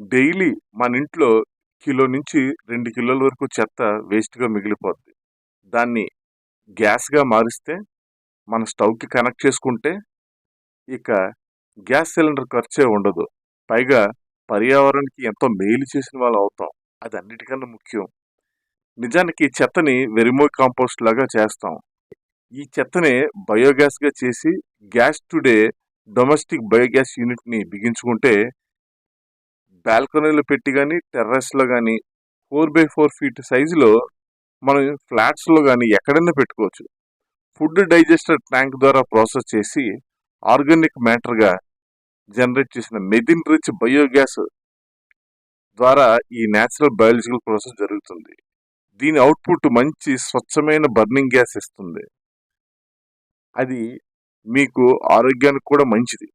Daily మన ఇంట్లో kilo నుంచి రెండు కిలోల వరకు చెత్త వేస్ట్గా మిగిలిపోద్ది. దాన్ని గ్యాస్గా మారిస్తే మన స్టవ్కి కనెక్ట్ చేసుకుంటే ఇక గ్యాస్ సిలిండర్ ఖర్చే ఉండదు. పైగా పర్యావరణానికి ఎంతో మేలు చేసిన వాళ్ళు అవుతాం. అది అన్నిటికన్నా ముఖ్యం. నిజానికి ఈ చెత్తని వెరిమో కాంపోస్ట్ లాగా చేస్తాం. ఈ చెత్తని బయోగ్యాస్గా చేసి గ్యాస్ టుడే డొమెస్టిక్ బయోగ్యాస్ యూనిట్ని బిగించుకుంటే బాల్కనీలో పెట్టి కానీ టెర్రస్లో కానీ ఫోర్ బై ఫోర్ ఫీట్ సైజులో మనం ఫ్లాట్స్లో కానీ ఎక్కడైనా పెట్టుకోవచ్చు. ఫుడ్ డైజెస్టర్ ట్యాంక్ ద్వారా ప్రాసెస్ చేసి ఆర్గానిక్ మ్యాటర్గా జనరేట్ చేసిన మెథిన్ రిచ్ బయోగ్యాస్ ద్వారా ఈ న్యాచురల్ బయాలజికల్ ప్రాసెస్ జరుగుతుంది. దీని అవుట్పుట్ మంచి స్వచ్ఛమైన బర్నింగ్ గ్యాస్ ఇస్తుంది. అది మీకు ఆరోగ్యానికి కూడా మంచిది.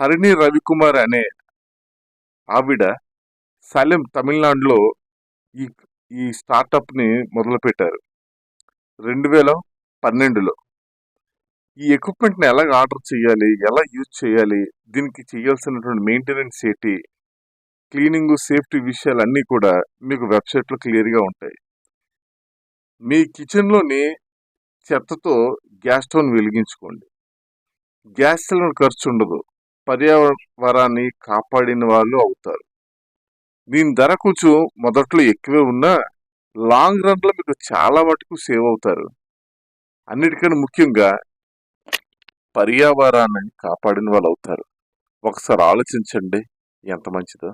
హరిణి రవికుమార్ అనే ఆవిడ సలెం తమిళనాడులో ఈ ఈ స్టార్టప్ని మొదలుపెట్టారు. రెండు వేల పన్నెండులో. ఈ ఎక్విప్మెంట్ని ఎలా ఆర్డర్ చేయాలి ఎలా యూజ్ చేయాలి దీనికి చేయాల్సినటువంటి మెయింటెనెన్స్ ఏంటి క్లీనింగ్ సేఫ్టీ విషయాలు అన్నీ కూడా మీకు వెబ్సైట్లో క్లియర్గా ఉంటాయి. మీ కిచెన్లోని చెత్తతో గ్యాస్ స్టవ్ని వెలిగించుకోండి. గ్యాస్ సిలిండర్ ఖర్చు ఉండదు. పర్యావరణాన్ని కాపాడిన వాళ్ళు అవుతారు. దీని ధర కొంచెం మొదట్లో ఎక్కువే ఉన్నా లాంగ్ రన్లో మీకు చాలా మటుకు సేవ్ అవుతారు. అన్నిటికన్నా ముఖ్యంగా పర్యావరణాన్ని కాపాడిన వాళ్ళు అవుతారు. ఒకసారి ఆలోచించండి ఎంత మంచిదో.